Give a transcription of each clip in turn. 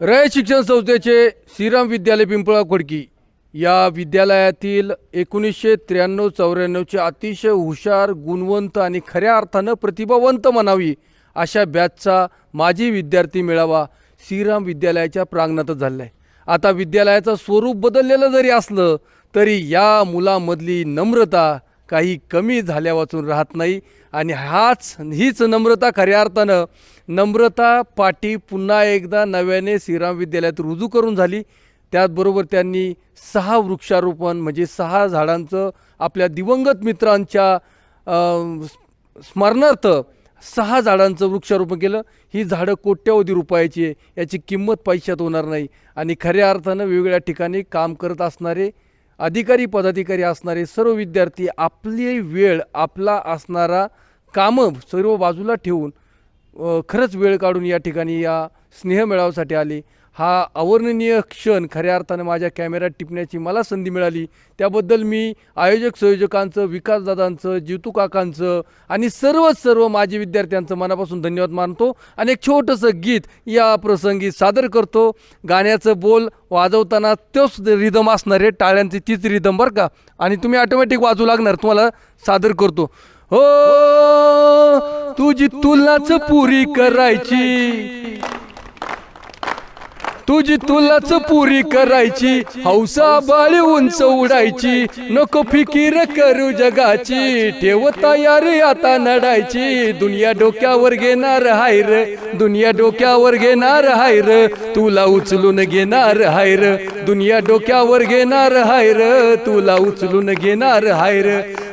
रय शिक्षण संस्थेचे श्रीराम विद्यालय पिंपळा खोडकी या विद्यालयातील एकोणीसशे त्र्याण्णव चौऱ्याण्णवचे अतिशय हुशार गुणवंत आणि खऱ्या अर्थानं प्रतिभावंत म्हणावी अशा बॅचचा माजी विद्यार्थी मेळावा श्रीराम विद्यालयाच्या प्रांगणातच झाला आहे आता विद्यालयाचं स्वरूप बदललेलं जरी असलं तरी या मुलामधली नम्रता काही कमी झाल्या वाचून राहत नाही. आणि हाच हीच नम्रता खऱ्या अर्थानं नम्रता पाटी पुन्हा एकदा नव्याने श्रीराम विद्यालयात रुजू करून झाली. त्याचबरोबर त्यांनी सहा वृक्षारोपण म्हणजे सहा झाडांचं आपल्या दिवंगत मित्रांच्या स्मरणार्थ सहा झाडांचं वृक्षारोपण केलं. ही झाडं कोट्यवधी रुपयाची आहे. याची किंमत पैशात होणार नाही. आणि खऱ्या अर्थानं वेगवेगळ्या ठिकाणी काम करत असणारे अधिकारी पदाधिकारी असणारे सर्व विद्यार्थी आपली वेळ आपला असणारा कामं सर्व बाजूला ठेवून खरंच वेळ काढून या ठिकाणी या स्नेहमेळाव्यासाठी आले. हा अवर्णनीय क्षण खऱ्या अर्थानं माझ्या कॅमेऱ्यात टिपण्याची मला संधी मिळाली. त्याबद्दल मी आयोजक संयोजकांचं विकासदादांचं जितू काकांचं आणि सर्वच सर्व माझे विद्यार्थ्यांचं मनापासून धन्यवाद मानतो आणि एक छोटंसं गीत या प्रसंगी सादर करतो. गाण्याचं बोल वाजवताना तोच रिदम असणार आहे टाळ्यांची तीच रिदम बरं का? आणि तुम्ही ऑटोमॅटिक वाजू लागणार तुम्हाला सादर करतो. हो तुझी तुलाच पुरी करायची. तुझी तुलाच पुरी करायची हौसा बाळी उंच उडायची नको फिकीर करू जगाची ठेव तयारी आता नडायची दुनिया डोक्यावर घेणार हायर दुनिया डोक्यावर घेणार हायर तुला उचलून घेणार हायर दुनिया डोक्यावर घेणार हायर तुला उचलून घेणार हायर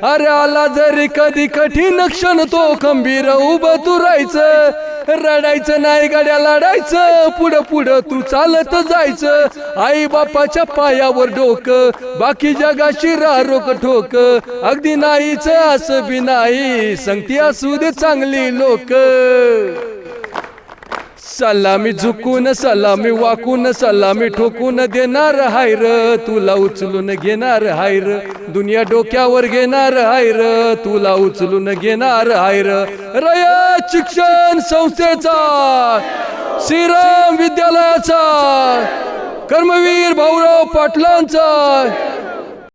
अरे आला जरी कधी कठीण क्षण तो खंबीर उभं तुरायचं रडायचं नाही गाड्या लढायचं. पुढं पुढं तू चालत जायचं. आई बापाच्या पायावर डोकं बाकी जगाशी रोक ठोक. अगदी नाहीच असं बी नाही. संगती असू दे चांगली लोक. सलामी झुकून सलामी वाकून सलामी ठोकून देणार हायर तुला उचलून घेणार हायर दुनिया डोक्यावर घेणार हायर तुला उचलून घेणार हायर रयत शिक्षण संस्थेचा श्रीराम विद्यालयाचा कर्मवीर भाऊराव पाटलांचा